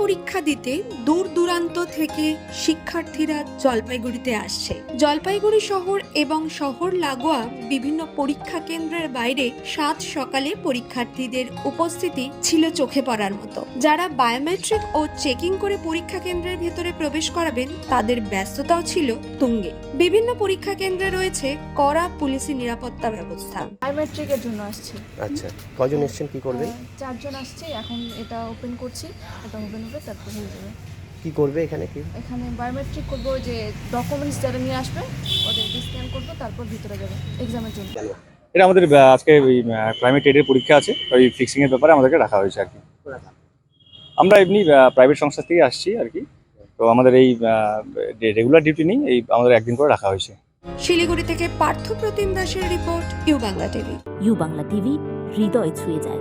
দিতে দূর দূরান্ত থেকে শিক্ষার্থীরা জলপাইগুড়িতে আসছে। জলপাইগুড়ি শহর এবং শহর লাগোয়া বিভিন্ন পরীক্ষা কেন্দ্রের বাইরে সাত সকালে পরীক্ষার্থীদের উপস্থিতি ছিল চোখে পড়ার মতো। যারা বায়োমেট্রিক ও চেকিং করে পরীক্ষা কেন্দ্রের ভেতরে প্রবেশ করাবেন তাদের ব্যস্ততাও ছিল তুঙ্গে। বিভিন্ন পরীক্ষা কেন্দ্রে রয়েছে কড়া পুলিশি নিরাপত্তা ব্যবস্থা। বায়োমেট্রিকের জন্য আসছে। আচ্ছা কজন এসছেন কি করবেন? চারজন আসছে এখন এটা ওপেন করছি। এটা ওপেন হবে। তারপর হয়ে যাবে কি করবে এখানে কি? এখানে বায়োমেট্রিক করব যে ডকুমেন্টস যারা নিয়ে আসবে ওদের স্ক্যান করব তারপর ভিতরে যাবে এক্সামের জন্য। এটা আমাদের আজকে ওই ক্লাইমেট এডের পরীক্ষা আছে ওই ফিক্সিং এর ব্যাপারে আমাদেরকে রাখা হয়েছে আর কি। আমরা এমনি প্রাইভেট সংস্থা থেকে আসছি আর কি। তো আমাদের এই রেগুলার ডিউটি নেই এই আমাদের একদিন করে রাখা হয়েছে। শিলিগুড়ি থেকে পার্থ প্রতিম দাসের report U Bangla TV. U Bangla TV হৃদয় ছুঁয়ে যায়।